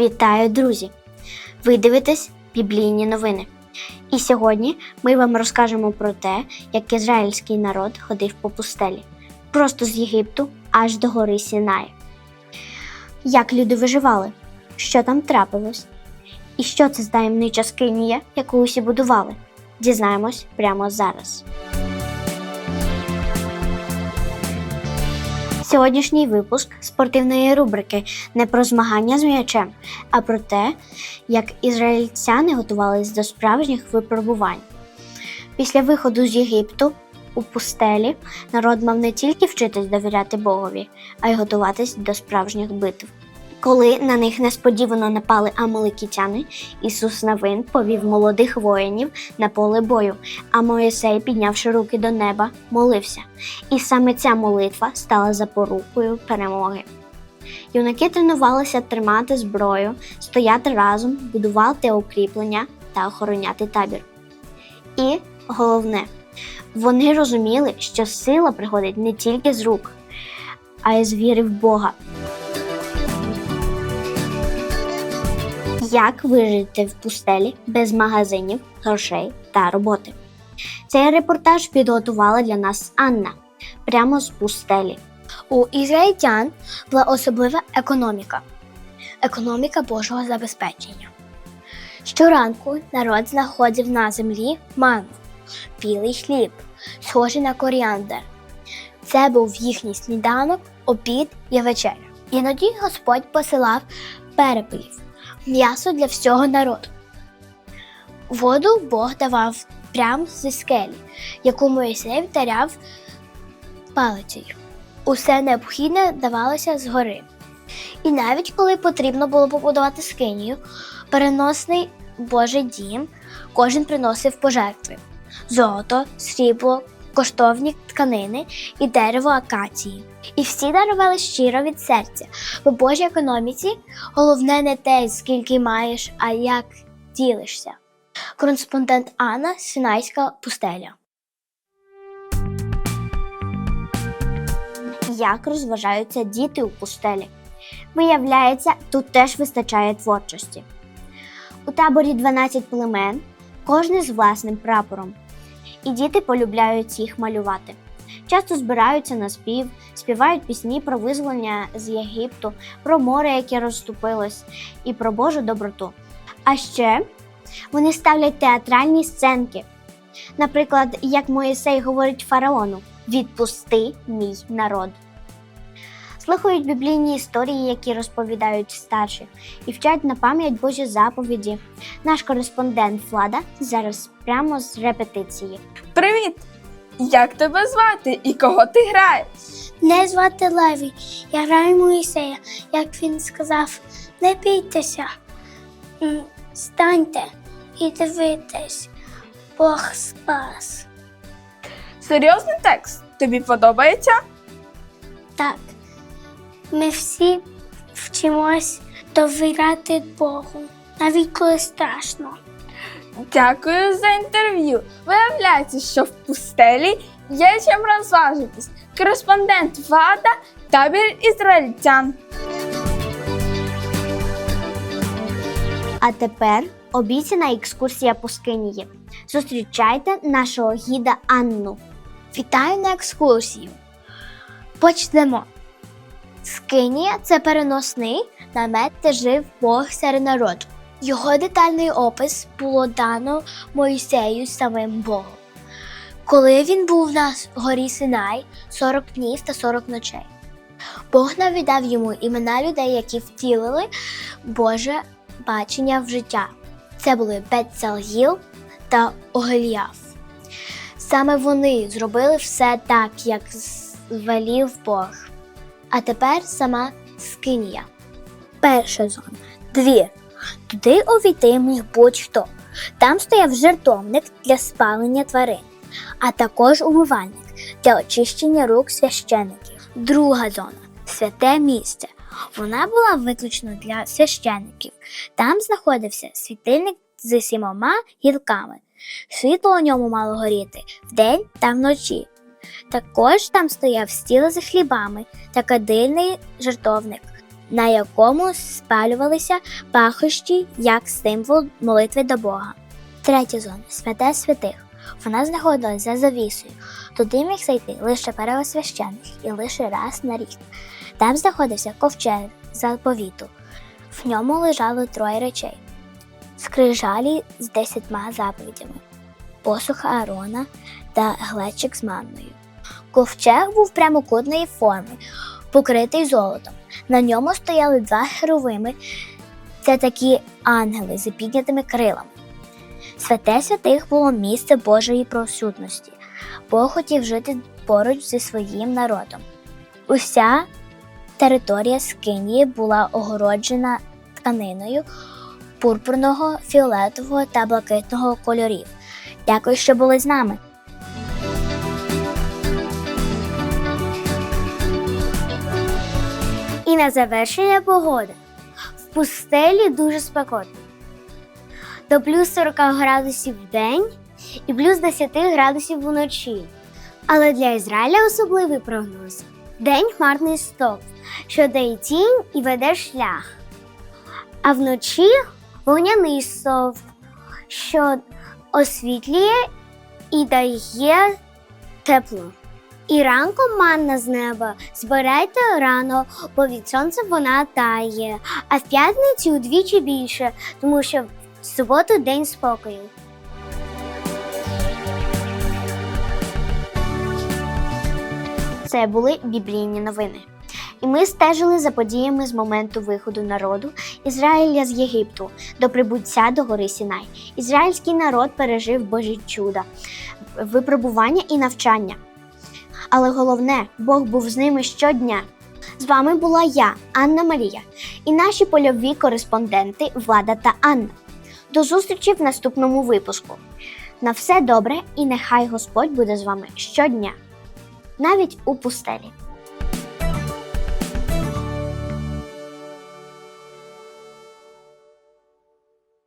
Вітаю, друзі! Ви дивитесь біблійні новини. І сьогодні ми вам розкажемо про те, як ізраїльський народ ходив по пустелі, просто з Єгипту аж до гори Сінай. Як люди виживали, що там трапилось, і що це за таємнича скинія, яку усі будували. Дізнаємось прямо зараз. Сьогоднішній випуск спортивної рубрики не про змагання з м'ячем, а про те, як ізраїльтяни готувались до справжніх випробувань. Після виходу з Єгипту у пустелі народ мав не тільки вчитись довіряти Богові, а й готуватись до справжніх битв. Коли на них несподівано напали амаликітяни, Ісус Навин повів молодих воїнів на поле бою, а Моїсей, піднявши руки до неба, молився. І саме ця молитва стала запорукою перемоги. Юнаки тренувалися тримати зброю, стояти разом, будувати укріплення та охороняти табір. І головне, вони розуміли, що сила приходить не тільки з рук, а й з віри в Бога. Як вижити в пустелі без магазинів, грошей та роботи? Цей репортаж підготувала для нас Анна прямо з пустелі. У ізраїльтян була особлива економіка економіка Божого забезпечення. Щоранку народ знаходив на землі ману, білий хліб, схожий на коріандр. Це був їхній сніданок, обід і вечеря. Іноді Господь посилав перепелів, м'ясо для всього народу. Воду Бог давав прямо зі скелі, яку Моїсей вдаряв палицею. Усе необхідне давалося згори. І навіть коли потрібно було побудувати скинію, переносний Божий дім, кожен приносив пожертви: золото, срібло, коштовні тканини і дерево акації. І всі дарували щиро від серця, бо Божій економіці головне не те, скільки маєш, а як ділишся. Кореспондент Анна Синайська пустеля. Як розважаються діти у пустелі? Виявляється, тут теж вистачає творчості. У таборі 12 племен, кожне з власним прапором. І діти полюбляють їх малювати. Часто збираються на спів, співають пісні про визволення з Єгипту, про море, яке розступилось, і про Божу доброту. А ще вони ставлять театральні сценки. Наприклад, як Моїсей говорить фараону: Відпусти мій народ. Слухають біблійні історії, які розповідають старші, і вчать на пам'ять Божі заповіді. Наш кореспондент Влада зараз прямо з репетиції. Привіт! Як тебе звати і кого ти граєш? Мене звати Леві. Я граю Моїсея. Як він сказав, не бійтеся, станьте і дивитесь. Бог спас. Серйозний текст? Тобі подобається? Так, ми всі вчимось довіряти Богу, навіть коли страшно. Дякую за інтерв'ю. Виявляється, що в пустелі є чим розважитись. Кореспондент Влада, табір ізраїльтян. А тепер обіцяна екскурсія по Зустрічайте нашого гіда Анну. Вітаю на екскурсію. Почнемо. Скинія це переносний намет, де жив Бог серед народу. Його детальний опис було дано Моїсею самим Богом. Коли він був на горі Синай 40 днів та 40 ночей. Бог навідав йому імена людей, які втілили Боже бачення в життя. Це були Бетцалгіл та Огеліаф. Саме вони зробили все так, як звелів Бог. А тепер сама скинія. Перша зона двір. Туди увійти міг будь-хто. Там стояв жертовник для спалення тварин, а також умивальник для очищення рук священиків. Друга зона святе місце. Вона була виключно для священиків. Там знаходився світильник з сімома гілками. Світло у ньому мало горіти вдень та вночі. Також там стояв стіл з хлібами та кадильний жертовник. на якому спалювалися пахощі як символ молитви до Бога. Третя зона святе святих. Вона знаходилась за завісою. Туди міг зайти лише первосвященик і лише раз на рік. Там знаходився ковчег заповіту. В ньому лежало троє речей: скрижалі з десятьма заповідями, посух Аарона та глечик з манною. Ковчег був прямокутної форми, покритий золотом. На ньому стояли два херовими. Це такі ангели з піднятими крилами. Святе святих було місце Божої присутності. Бог хотів жити поруч зі своїм народом. Уся територія Скинії була огороджена тканиною пурпурного, фіолетового та блакитного кольорів. Дякую, що були з нами. На завершення погода. В пустелі дуже спекотно. До плюс 40 градусів в день і плюс 10 градусів вночі. Але для Ізраїля особливий прогноз. День хмарний стовп, що дає тінь і веде шлях. А вночі вогняний стовп, що освітлює і дає тепло. І ранком манна з неба збирайте рано, бо від сонця вона тає, а в п'ятницю удвічі більше, тому що в суботу день спокою. Це були біблійні новини. І ми стежили за подіями з моменту виходу народу Ізраїля з Єгипту до прибуття до гори Сінай. Ізраїльський народ пережив Божі чуда, випробування і навчання. Але головне, Бог був з ними щодня. З вами була я, Анна Марія, і наші польові кореспонденти Влада та Анна. До зустрічі в наступному випуску. На все добре і нехай Господь буде з вами щодня, навіть у пустелі.